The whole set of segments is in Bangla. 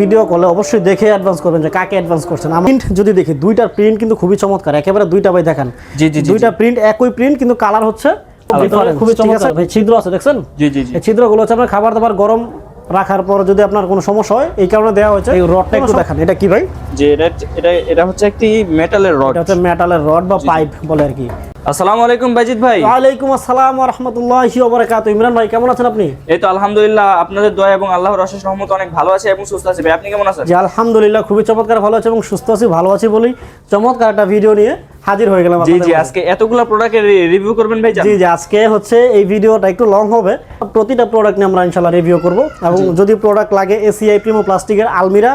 ভিডিও কলে অবশ্যই দেখে অ্যাডভান্স করবেন যে কাকে অ্যাডভান্স করছেন। আমি প্রিন্ট যদি দেখি দুইটার প্রিন্ট কিন্তু খুবই চমৎকার। একেবারে দুইটা ভাই দেখান। জি, জি, জি, দুইটা প্রিন্ট একই প্রিন্ট কিন্তু কালার হচ্ছে খুবই আছে? ভাই ছিদ্র আছে দেখছেন? জি জি জি। এই ছিদ্রগুলো হচ্ছে আপনার খাবার দাবার গরম রাখার পর যদি আপনার কোনো সমস্যা হয় এই কারণে দেওয়া হয়েছে। এই রডটা একটু দেখান এটা কি ভাই? যে এটা এটা এটা হচ্ছে একটি মেটালের রড এটা হচ্ছে মেটালের রড বা পাইপ বলে আর কি। আসসালামু আলাইকুম বাজিদ ভাই। ওয়ালাইকুম আসসালাম ওয়া রাহমাতুল্লাহি ওয়া বারাকাতুহু ইমরান ভাই কেমন আছেন আপনি? এই তো আলহামদুলিল্লাহ আপনাদের দয়া এবং আল্লাহর অশেষ রহমত অনেক ভালো আছে এবং সুস্থ আছে। ভাই আপনি কেমন আছেন? জি আলহামদুলিল্লাহ খুবই চমৎকার ভালো আছে এবং সুস্থ আছি ভালো আছি বলেই চমৎকার একটা ভিডিও নিয়ে হাজির হয়ে গেলাম জি জি আজকে এতগুলো প্রোডাক্টের রিভিউ করবেন ভাই জি জি আজকে হচ্ছে এই ভিডিওটা একটু লং হবে। প্রতিটা প্রোডাক্ট নিয়ে আমরা ইনশাল্লাহ রিভিউ করব এবং যদি প্রোডাক্ট লাগে এসিআই প্রিমো প্লাস্টিকের আলমিরা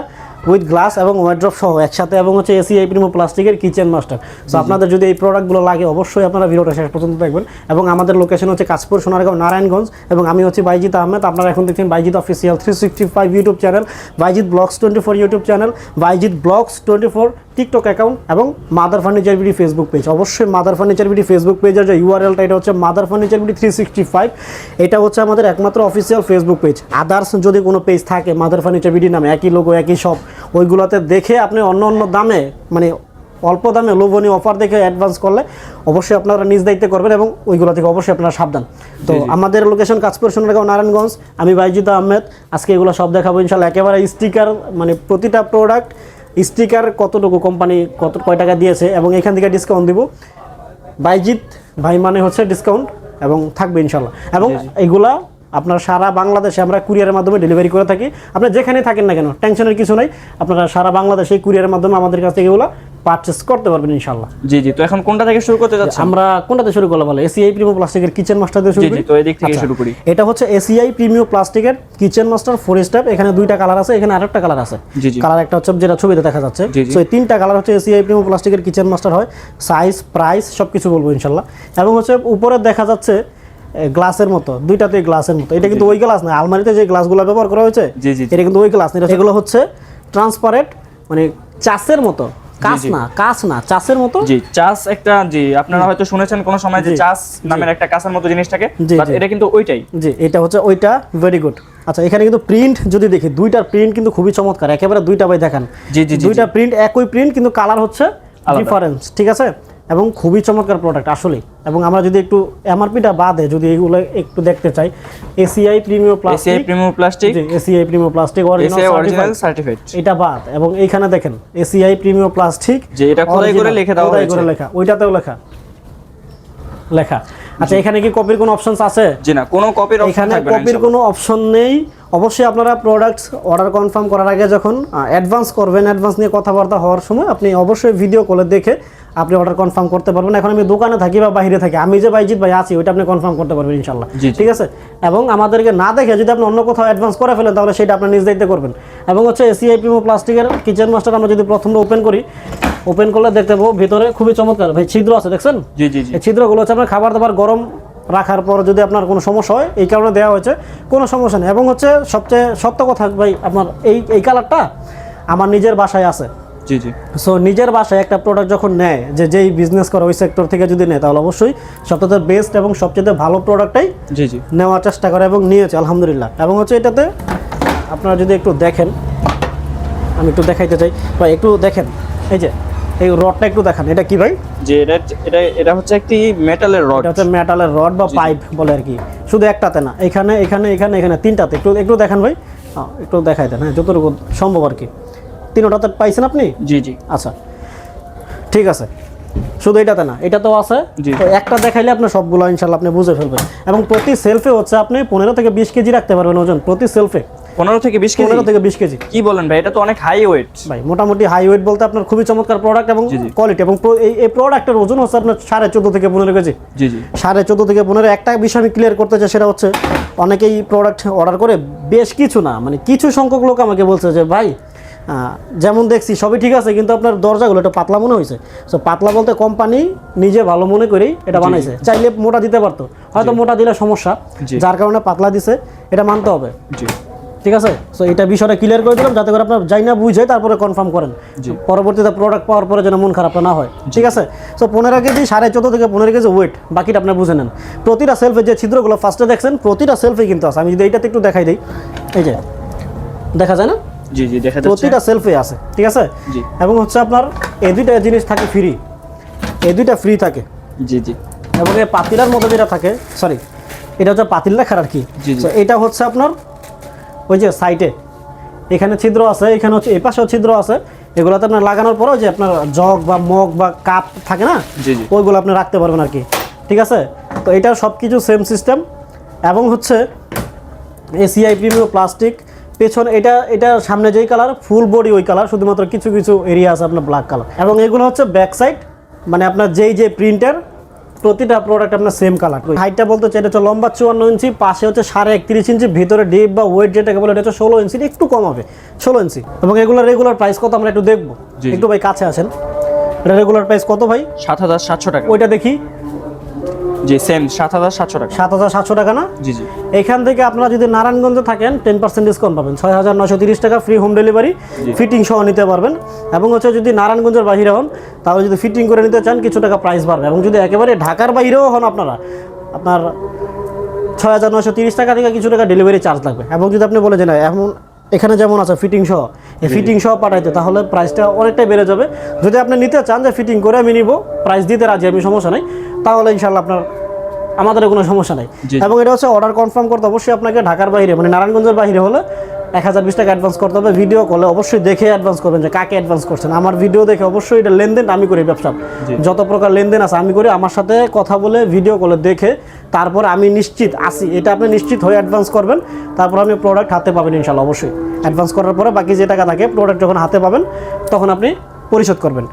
উইথ গ্লাস এবং ওয়ার্ড্রপ সহ একসাথে এবং হচ্ছে এসিআই প্রিমো প্লাস্টিকের কিচেন মাস্টার। সো আপনাদের যদি এই প্রোডাক্টগুলো লাগে অবশ্যই আপনারা ভিডিওটা শেষ পর্যন্ত দেখবেন। এবং আমাদের লোকেশন হচ্ছে কাশপুর সোনারগাঁও নারায়ণগঞ্জ। এবং আমি হচ্ছে বাইজিৎ আহমেদ। আপনারা এখন দেখছেন Baijit official three sixty five YouTube channel Baijit vlogs twenty four YouTube channel Baijit vlogs twenty four TikTok account এবং mother furniture BD Facebook page অবশ্যই মাদার ফার্নিচার বিডি ফেসবুক পেজের যে ইউআরএলটা এটা হচ্ছে mother furniture BD three sixty five এটা হচ্ছে আমাদের একমাত্র অফিসিয়াল ফেসবুক পেজ আদার্স যদি কোনো পেজ থাকে মাদার ফার্নিচার বিডি নামে একই লোগো একই সব ওইগুলোতে দেখে আপনি অন্য অন্য দামে মানে অল্প দামে লোভনীয় অফার দেখে অ্যাডভান্স করলে অবশ্যই আপনারা নিজ দায়িত্বে করবেন এবং ওইগুলো থেকে অবশ্যই আপনারা সাবধান। তো আমাদের লোকেশন কাজপুর সোনারগাঁও নারায়ণগঞ্জ। আমি বাইজিত আহমেদ আজকে এগুলো সব দেখাবো ইনশাল্লাহ। একেবারে স্টিকার মানে প্রতিটা প্রোডাক্ট স্টিকার কতটুকু কোম্পানি কত কয় টাকা দিয়েছে এবং এখান থেকে ডিসকাউন্ট দিব। বাইজিৎ ভাই মানে হচ্ছে ডিসকাউন্ট এবং থাকবে ইনশাল্লাহ। এবং এইগুলা আপনার সারা বাংলাদেশে আমরা কুরিয়ারের মাধ্যমে ডেলিভারি করে থাকি। আপনার যেখানে থাকেন না কেন টেনশনের কিছু নাই। আপনারা সারা বাংলাদেশে কুরিয়ারের মাধ্যমে আমাদের কাছ থেকে এগুলো পারচেস করতে পারবেন ইনশাল্লাহ জি জি তো এখন কোনটা থেকে শুরু করতে যাচ্ছেন? আমরা কোনটাতে শুরু করলাম বলে? এসিআই প্রিমিয়াম প্লাস্টিকের কিচেন মাস্টার দিয়ে শুরু জি জি করি তো এদিক থেকে আচ্ছা। শুরু করি। এটা হচ্ছে এসিআই প্রিমিয়াম প্লাস্টিকের কিচেন মাস্টার ফোর স্টেপ এখানে দুইটা কালার আছে এখানে আরেকটা কালার আছে। জি, জি। কালার একটা হচ্ছে যেটা ছবিতে দেখা যাচ্ছে। সো এই তিনটা কালার হচ্ছে এসিআই প্রিমিয়াম প্লাস্টিকের কিচেন মাস্টার হয়। সাইজ প্রাইস সবকিছু বলব ইনশাল্লাহ এবং হচ্ছে উপরে দেখা যাচ্ছে গ্লাসের মতো দুইটাতে গ্লাসের মতো। এটা কিন্তু ওই গ্লাস না আলমারিতে যে গ্লাসগুলো ব্যবহার করা হয়েছে। এটা কিন্তু ওই গ্লাস না এগুলো হচ্ছে ট্রান্সপারেন্ট মানে চাষের মতো। কাঁচ না কাঁচ না চাষের মতো। জি চাস একটা জি আপনারা হয়তো শুনেছেন কোন সময় যে চাস নামের একটা কাঁচার মতো জিনিসটাকে। এটা কিন্তু ওইটাই। জি এটা হচ্ছে ওইটা ভেরি গুড আচ্ছা এখানে কিন্তু প্রিন্ট যদি দেখি দুইটার প্রিন্ট কিন্তু খুবই চমৎকার একেবারে দুইটা ভাই দেখান। জি, জি, দুইটা প্রিন্ট একই প্রিন্ট কিন্তু কালার হচ্ছে ডিফারেন্স ঠিক আছে? এবং খুবই চমৎকার প্রোডাক্ট আসলে। এবং আমরা যদি একটু এমআরপিটা বাদে যদি এগুলো একটু দেখতে চাই ACI premium ACI plastic premium plastic ACI premium plastic ACI original certified এটা বাদ। এবং এইখানে দেখেন এসিআই প্রিমিয়াম প্লাস্টিক যে এটা খোদাই করে লিখে দেওয়া খোদাই করে লেখা। ওইটাতেও লেখা। লেখা। আচ্ছা এখানে কি কপির কোনো অপশনস আছে? জি না কোনো কপির অপশন এখানে কপির কোনো অপশন নেই। অবশ্যই আপনারা প্রোডাক্টস অর্ডার কনফার্ম করার আগে যখন অ্যাডভান্স করবেন অ্যাডভান্স নিয়ে কথাবার্তা হওয়ার সময় আপনি অবশ্যই ভিডিও কলে দেখে আপনি অর্ডার কনফার্ম করতে পারবেন। এখন আমি দোকানে থাকি বা বাইরে থাকি আমি যে বাইজিৎ ভাই আছি ওইটা আপনি কনফার্ম করতে পারবেন ইনশাল্লাহ। ঠিক আছে? এবং আমাদেরকে না দেখে যদি আপনি অন্য কোথাও অ্যাডভান্স করে ফেলেন তাহলে সেটা আপনি নিজ দায়িত্বে করবেন। এবং হচ্ছে এসিআই প্লাস্টিকের কিচেন মাস্টার আমরা যদি প্রথমে ওপেন করি ওপেন করলে দেখতে পাবো ভিতরে খুবই চমৎকার। ভাই ছিদ্র আছে দেখছেন? জি জি জি। এই ছিদ্রগুলো হচ্ছে আপনার খাবার দাবার গরম রাখার পর যদি আপনার কোনো সমস্যা হয় এই কারণে দেওয়া হয়েছে। কোনো সমস্যা নেই। এবং হচ্ছে সবচেয়ে সত্য কথা ভাই আপনার এই এই কালারটা আমার নিজের বাসায় আছে। জি জি। সো নিজের বাসায় একটা প্রোডাক্ট যখন নেয় যে যেই বিজনেস করে ওই সেক্টর থেকে যদি নেয় তাহলে অবশ্যই সবচেয়ে বেস্ট এবং সবচেয়ে ভালো প্রোডাক্টটাই জি জি। নেওয়ার চেষ্টা করে এবং নিয়েছে আলহামদুলিল্লাহ। এবং হচ্ছে এটাতে আপনারা যদি একটু দেখেন আমি একটু দেখাইতে চাই। বা একটু দেখেন। এই যে এই রডটা একটু দেখান এটা কি ভাই? যে এটা এটা এটা হচ্ছে একটি মেটালের রড এটা হচ্ছে মেটালের রড বা পাইপ বলে আর কি। শুধু একটাতে না এখানে এখানে এখানে এখানে তিনটাতে। একটু একটু দেখান ভাই। একটু দেখাই দেন হ্যাঁ যতটুকু সম্ভব আর কি। তিনটাতে পাইছেন আপনি? জি জি। আচ্ছা। ঠিক আছে। শুধু এটাতে না আছে। তো একটা দেখাইলে আপনি সবগুলো ইনশাল্লাহ আপনি বুঝে ফেলবেন। এবং প্রতি সেলফে হচ্ছে আপনি পনেরো থেকে বিশ কেজি রাখতে পারবেন ওজন প্রতি সেলফে পনেরো থেকে বিশ কেজি? পনেরো থেকে বিশ কেজি। কি বলেন ভাই এটা তো অনেক হাই ওয়েট ভাই মোটামুটি হাই ওয়েট বলতে আপনার খুবই চমৎকার প্রোডাক্ট এবং। কোয়ালিটি এবং এই প্রোডাক্টের ওজন হচ্ছে আপনার সাড়ে চোদ্দ থেকে পনেরো কেজি। জি জি। সাড়ে চোদ্দ থেকে পনেরো একটা বিষয় আমি ক্লিয়ার করতে চাই সেটা হচ্ছে অনেকেই প্রোডাক্ট অর্ডার করে বেশ কিছু না মানে কিছু সংখ্যক লোক আমাকে বলছে যে ভাই যেমন দেখছি সবই ঠিক আছে কিন্তু আপনার দরজাগুলো একটু পাতলা মনে হয়েছে। সো পাতলা বলতে কোম্পানি নিজে ভালো মনে করেই এটা বানাইছে। চাইলে মোটা দিতে পারতো। হয়তো মোটা দিলে সমস্যা যার কারণে পাতলা দিছে এটা মানতে হবে। জি। ঠিক আছে? সো এটা বিষয়টা ক্লিয়ার করে দিলাম যাতে করে আপনার যাই না বুঝে তারপরে কনফার্ম করেন। পরবর্তীতে প্রোডাক্ট পাওয়ার পরে যেন মন খারাপটা না হয়। ঠিক আছে? সো পনেরো কেজি সাড়ে চোদ্দ থেকে পনেরো কেজি ওয়েট বাকিটা আপনি বুঝে নেন। প্রতিটা সেলফে যে ছিদ্রগুলো ফার্স্টে দেখছেন প্রতিটা সেলফে কিন্তু আছে। আমি যদি এইটাতে একটু দেখাই দিই। এই যে দেখা যায় না? জি জি দেখা প্রতিটা সেলফে আছে। ঠিক আছে? এবং হচ্ছে আপনার এই দুইটা জিনিস থাকে ফ্রি এই দুইটা ফ্রি থাকে। জি জি। এবং এই পাতিলার মধ্যে যেটা থাকে সরি এটা হচ্ছে পাতিল রাখার আর কি। এটা হচ্ছে আপনার ওই যে সাইটে এখানে ছিদ্র আছে এখানে হচ্ছে এই পাশেও ছিদ্র আছে। এগুলোতে আপনার লাগানোর পরেও যে আপনার জগ বা মগ বা কাপ থাকে না জি, জি। ওইগুলো আপনি রাখতে পারবেন আর কি। ঠিক আছে? তো এটা সব কিছু সেম সিস্টেম এবং হচ্ছে এসিআই প্রিমিয়াম প্লাস্টিক পেছন এটা এটা সামনে যেই কালার ফুল বডি ওই কালার শুধুমাত্র কিছু কিছু এরিয়া আছে আপনার ব্ল্যাক কালার এবং এগুলো হচ্ছে ব্যাক সাইড মানে আপনার যেই যে প্রিন্টার প্রতিটা প্রোডাক্ট আপনার সেম কালার হাইটটা বলতে চাই এটা হচ্ছে লম্বা চুয়ান্ন ইঞ্চি পাশে হচ্ছে সাড়ে একত্রিশ ইঞ্চি ভিতরে ডিপ বা ওয়েট যেটাকে বলে এটা হচ্ছে ষোলো ইঞ্চি একটু কম হবে ষোলো ইঞ্চি। এবং এগুলো রেগুলার প্রাইস কত আমরা একটু দেখব। একটু ভাই কাছে আছেন এটা রেগুলার প্রাইস কত ভাই? সাত হাজার সাতশো টাকা। ওইটা দেখি। জি সেম সাত হাজার সাতশো টাকা। সাত হাজার সাতশো টাকা না? জি জি। এখান থেকে আপনারা যদি নারায়ণগঞ্জে থাকেন টেন পার্সেন্ট ডিসকাউন্ট পাবেন। ছয় হাজার নশো তিরিশ টাকা ফ্রি হোম ডেলিভারি ফিটিং সহ নিতে পারবেন। এবং হচ্ছে যদি নারায়ণগঞ্জের বাইরে হন তাহলে যদি ফিটিং করে নিতে চান কিছু টাকা প্রাইস বাড়বে। এবং যদি একেবারে ঢাকার বাইরেও হন আপনারা আপনার ছয় হাজার নশো তিরিশ টাকা থেকে কিছু টাকা ডেলিভারি চার্জ লাগবে। এবং যদি আপনি বলে যে না এমন এখানে যেমন আছে ফিটিং সহ এই ফিটিং সহ পাঠাইতে তাহলে প্রাইসটা অনেকটাই বেড়ে যাবে। যদি আপনি নিতে চান যে ফিটিং করে আমি নিব প্রাইস দিতে রাজি আমি সমস্যা নাই। তাহলে ইনশাল্লাহ আপনার আমাদের কোনো সমস্যা নাই। এবং এটা হচ্ছে অর্ডার কনফার্ম করতে অবশ্যই আপনাকে ঢাকার বাইরে মানে নারায়ণগঞ্জের বাইরে হলে এক হাজার বিশ টাকা অ্যাডভান্স করতে হবে। ভিডিও কলে অবশ্যই দেখে অ্যাডভান্স করবেন যে কাকে অ্যাডভান্স করছেন। আমার ভিডিও দেখে অবশ্যই এটা লেনদেন আমি করি ব্যবসা যত প্রকার লেনদেন আছে আমি করি আমার সাথে কথা বলে ভিডিও কলে দেখে তারপর আমি নিশ্চিত আসি এটা আপনি নিশ্চিত হয়ে অ্যাডভান্স করবেন তারপর আপনি প্রোডাক্ট হাতে পাবেন ইনশাল্লাহ অবশ্যই। অ্যাডভান্স করার পরে বাকি যে টাকা থাকে প্রোডাক্ট যখন হাতে পাবেন তখন আপনি পরিশোধ করবেন।